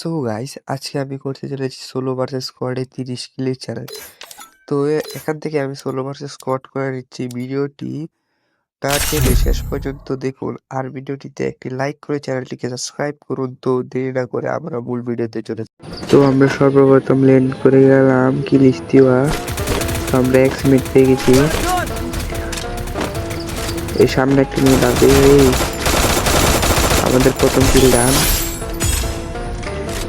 So guys আজকে আমি করতে চলেছি সোলো ভার্সেস স্কোয়াডে তিরিশ কিলের চ্যালেঞ্জ তো এখান থেকে আমি সোলো ভার্সেস স্কোয়াড করে নিচ্ছি ভিডিওটি না টেনে শেষ পর্যন্ত দেখুন। আর ভিডিওটিতে একটি লাইক করে চ্যানেলটিকে সাবস্ক্রাইব করুন। তো দেরি না করে আমরা মূল ভিডিওতে চলে। তো আমরা সর্বপ্রথম ল্যান্ড করে গেলাম কিলিস্তিওয়া তো আমরা এক মিনিট পেয়ে গেছি। এই সামনে একটা দাঁড়িয়ে এই আমাদের প্রথম কিল ডান।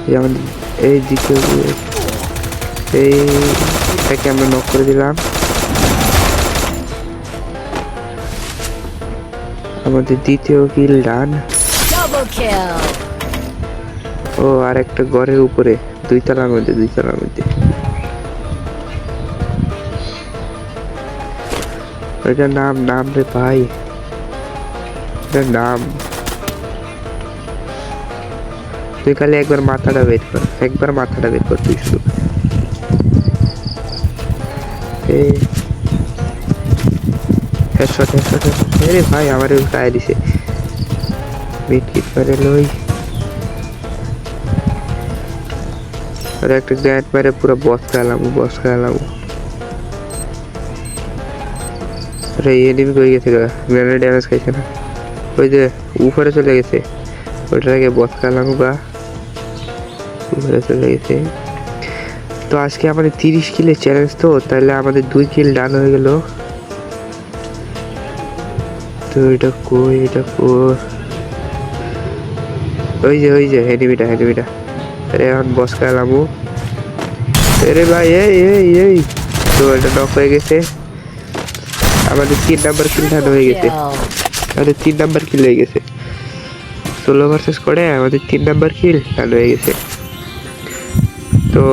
এই আমাদের এই দ্বিতীয় কিল। এই এটাকে আমরা নক করে দিলাম। আমাদের দ্বিতীয় কিল ডান ও আর একটা ঘরের উপরে দুই তলার মধ্যে দুই তলার মধ্যে। এটার নাম নাম রে ভাই। এটার নাম। তুই খালি একবার মাথাটা বের কর, একবার মাথাটা বের কর তুই শুধু। হেডশট ভাই, আমার গায়ে দিছে। মিট করে লই। আর একটা গ্র্যান্ড মেরে, পুরো বস খেলাম বস খেলাম। আরে এনিমি কই গেছে গ্রেনেড ড্যামেজ খাইছে না। ওই যে, উপরে চলে গেছে। ওইটাকে বস খেলাম গা। উপরে চলে গেছে। তো আজকে আমাদের তিরিশ কিলের চ্যালেঞ্জ তো, তাহলে আমাদের দুই কিল ডান হয়ে গেল। তো এটা কই এটা কই? ওই যে ওই যে এনিমিটা এনিমিটা আরে এখন বস খেলাম আরে ভাই, এই এই এই। তো এটা নক হয়ে গেছে। আমাদের তিন নাম্বার কিল ডান হয়ে গেছে. আমাদের তিন নাম্বার কিল হয়ে গেছে। ষোলো ভার্সেস করে আমাদের তিন নাম্বার কিল ডান হয়ে গেছে। তো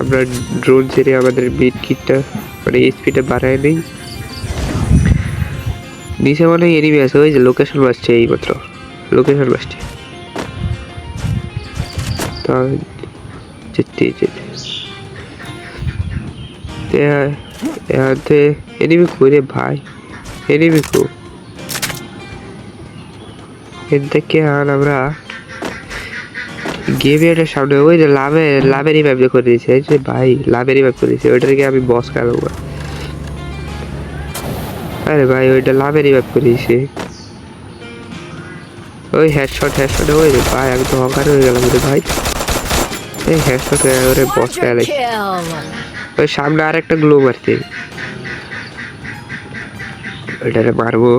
আমরা ড্রোন ছেড়ে আমাদের বিট কিটটা মানে স্পিডটা বাড়ায় নেই। নিচে মনে এনিমি আছে, ওই যে লোকেশন বাসছে এই মাত্র লোকেশন বাসছে এনিমি করে ভাই? এনিমি কো? এর থেকে আর আমরা? গেমিয়ারের সামনে ওই যে লাভে লাভেরই ম্যাপ করে দিয়েছে এই যে ভাই লাভেরই ম্যাপ করে দিয়েছে ওইটা থেকে আমি বস খেলাবো আরে ভাই ওইটা লাভেরই ম্যাপ করে দিয়েছে। ওই হেডশট হেডশট ওই রে ভাই আমি তো হকার হয়ে গেলাম রে ভাই। এই হেডশট ওরে বস খেলাই ওই সামনে আর একটা গ্লো মারছে। ওইটারে মারবো।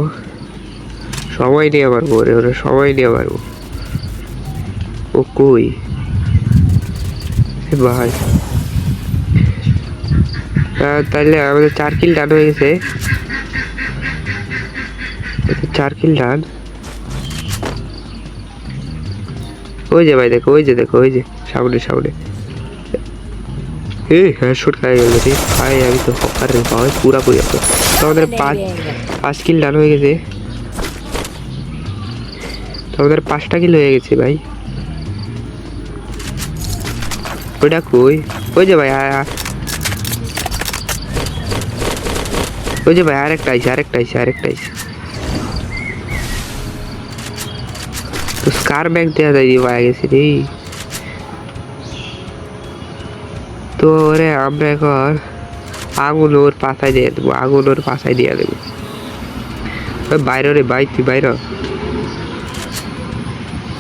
সময় নিয়ে মারবো ওরে ওরে সময় নিয়ে মারবো। ও কই? ভাই। তাহলে আমাদের চার কিল ডান হয়ে গেছে। চার কিল ডান ওই যে ভাই দেখো ওই যে দেখো ওই যে সামনে সামনে। এই হেডশট খাই গেল রে। ভাই আমি তো হকার রে ভাই পুরাপুরি তো আমাদের পাঁচ Dominating. পাঁচ কিল ডান হয়ে গেছে। তো আমাদের পাঁচটা কিল হয়ে গেছে ভাই। ওইটা কই? ওই যে ভাই আ- আ- ওই যে ভাই, আরেকটা আইছে আরেকটা আইছে আরেকটা আইছে। তো স্কার ব্যাগ দেওয়া যায় পাওয়া গেছে রে তো ওরে আমরা এখন আগুন ওর পাশায় দিয়ে দেবো আগুন ওর পাশায় দিয়ে দেবো। বাইরে রে ভাই, তুই বাইরে।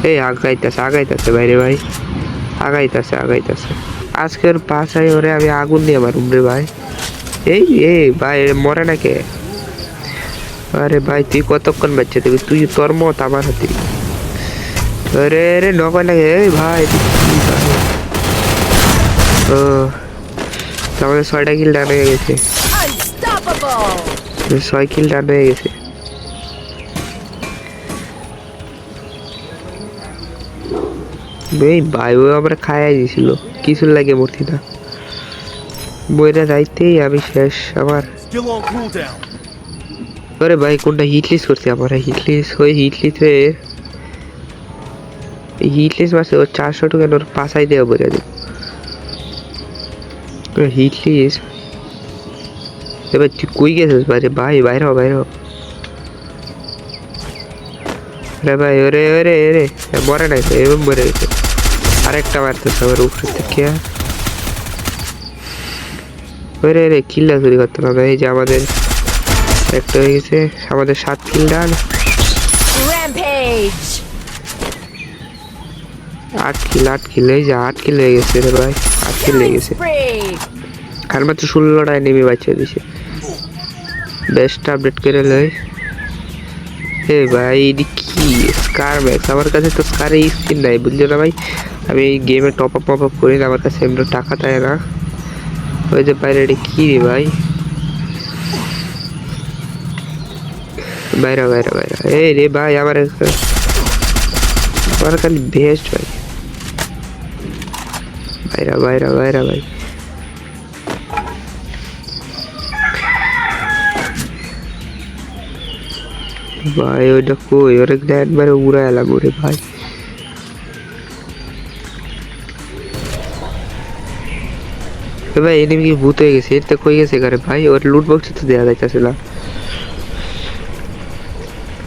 এই আগাইতেছে আগাইতেছে বাইরে ভাই। আগাইতেছে আগাইতেছে আজকের পাশায় ওরে আমি আগুন দিয়ে মারুম রে ভাই এই এই ভাই এ মরে না কে আরে ভাই তুই কতক্ষণ বাচ্চা দেবি তুই তোর মত আমার হাতে আরে আরে নকয় না কে এই ভাই তুই কি ভাই? ও তো আমাদের ছয়টা কিল ডান হয়ে গেছে Unstoppable. ছয় কিল ডান হয়ে গেছে এই ভাই ও আমরা খাইয়া দিয়েছিল কিছু লাগে মূর্তি না বইটা যাইতেই আমি শেষ আমার. আরে ভাই কোনটা হিটলিস করছে আমার? হিটলিস ওই হিটলিসে হিটলিস মাসে ওর চারশো টাকা ওর পাশাই দেওয়া বোঝা দিই হিটলিস এবার তুই কই গেছিস? বাইরে ভাই বাইরে বাইরে আরে ভাই ওরে ওরে। ওরে মরে নাই তো মরে গেছে। আরেকটা মারতেছে আমার উপরে থেকে ওরে রে কিল্লা চুরি করতে হবে। এই যে আমাদের একটা হয়ে গেছে। আমাদের সাত কিল ডান। আট কিল আট কিল এই যে আট কিল হয়ে গেছে রে ভাই। আট কিল হয়ে গেছে। আর মাত্র ষোলোটায় নেমে বাচ্চা দিছে বেস্ট আপডেট করে লই। হে ভাই কি? স্কার ম্যাক্স আমার কাছে তো স্কারের স্কিন নাই বুঝছ না ভাই? আমি এই গেমে টপ আপ টপ আপ করি না, আমার কাছে এমনি টাকা দেয় না। ওই যে বাইরে এটি কি রে ভাই? বাইরে বাইরে বাইরে। এই রে ভাই, আমার আমার খালি বেস্ট ভাই। বাইরা বাইরা বাইরা, ভাই। ভাই, ওইটা কই? ওরে একবারে উড়া এলাম ওরে ভাই। ভাই এনিমি কি ভূত হয়ে গেছে? এটা কই গেছে এখানে ভাই? ওর লুট বক্স তো দেওয়া যাইতেছে না।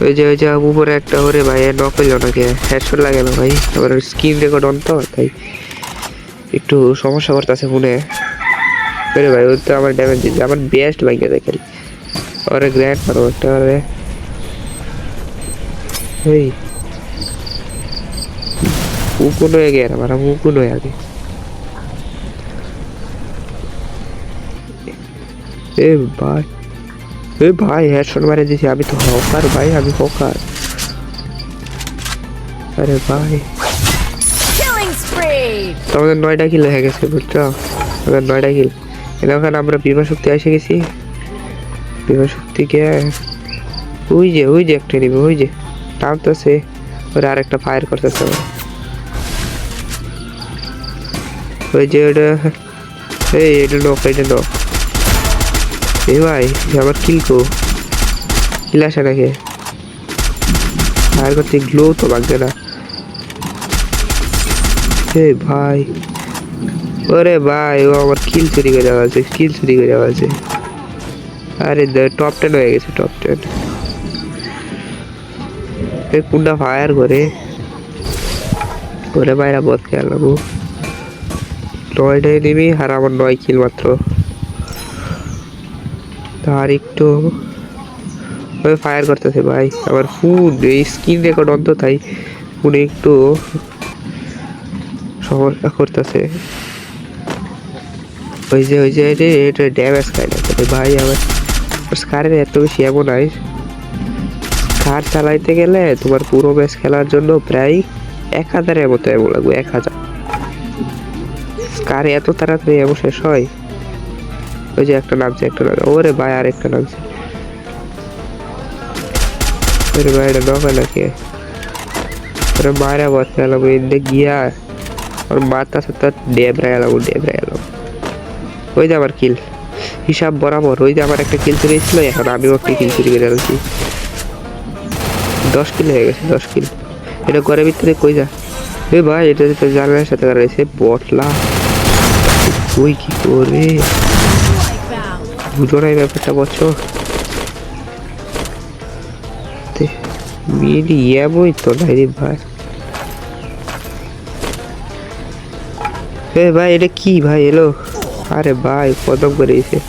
ওই যে ওই যে, উপরে একটা ওরে ভাই নক হইল নাকি? হেডশট লাগে না ভাই আবার স্ক্রিন রেকর্ড অন তো, তাই একটু সমস্যা করতেছে ফোনে ভাই, ওর তো আমার ড্যামেজ দিচ্ছে। আমার বেস্ট ভাইকে দেখেন ওরে গ্র্যান্ড মারো একটা এই। মুকুন হয়ে গেছে আমার মুকুন হয়ে আগে এ ভাই এ ভাই হেডশট মারে দিছি আমি তো হকার ভাই আমি হকার। আরে ভাই. তোমাদের নয়টা কিল হয়ে গেছে বুঝছ? আমাদের নয়টা কিল এখানে আমরা বিমা শক্তি এসে গেছি। বিমা শক্তিকে ওই যে ওই যে একটা নিবে ওই যে। টানতেছে ওরা আরেকটা ফায়ার করতেছে। আবার। ওই যে ওটা, এই এটা নক এটা নক এই ভাই, এ আমার কিল কো? কিল আসে নাকি? ফায়ার করতে গ্লো তো লাগবে না। এই ভাই, ওরে ভাই, ও আমার কিল চুরি করে দেওয়া আছে কিল চুরি করে দেওয়া আছে। আরে টপ টেন হয়ে গেছে টপ টেন এই কুন্ডা ফায়ার করে। করে বাইরা বদ খেলাম নয়টাই নিবি, আর আমার নয় কিল মাত্র। তার একটু ওই ফায়ার করতেছে ভাই। আমার ফুড এই স্ক্রিন রেকর্ড অন্ত তাই ফোনে একটু সমস্যা করতেছে। ওই যে ওই যে এটা ড্যামেজ খাই না। ভাই, আমার স্কারের এত বেশি এমন নাই। স্কার চালাইতে গেলে তোমার পুরো ম্যাচ খেলার জন্য প্রায় এক হাজারের মতো এমন লাগবে, এক হাজার। কার এত তাড়াতাড়ি এমন শেষ হয়? ওই যে একটা নামছে একটা নামছে। ওরে ভাই, আর একটা নামছে। ওরে ভাই, এটা নকা নাকি? ওরে মারা বস খেলাম এনে গিয়া ওর মাথা সাথে ডেবরা এলাম ডেবরা এলাম ওই যে আমার কিল হিসাব বরাবর, ওই যে আমার একটা কিল চুরি ছিল এখন আমিও একটা কিল চুরি করে দশ কিল হয়ে গেছে, দশ কিল। এটা ঘরের ভিতরে কই যা? এ ভাই, এটা তো জানালার সাথে রয়েছে বটলা। ওই কি করে? বুঝো না এই ব্যাপারটা, বলছো? মিলি এমনই তো নাই রে ভাই। এ ভাই, এটা কি ভাই? এলো। আরে ভাই, কদম করে এসে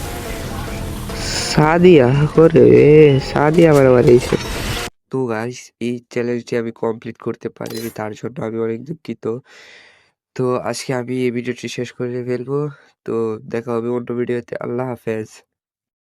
সাদিয়া করে সাদিয়া আমার বাড়িয়েছে তো গাইস এই চ্যালেঞ্জটি আমি কমপ্লিট করতে পারিনি, তার জন্য আমি অনেক দুঃখিত। তো আজকে আমি এই ভিডিওটি শেষ করে ফেলব। তো দেখা হবে অন্য ভিডিওতে আল্লাহ হাফেজ।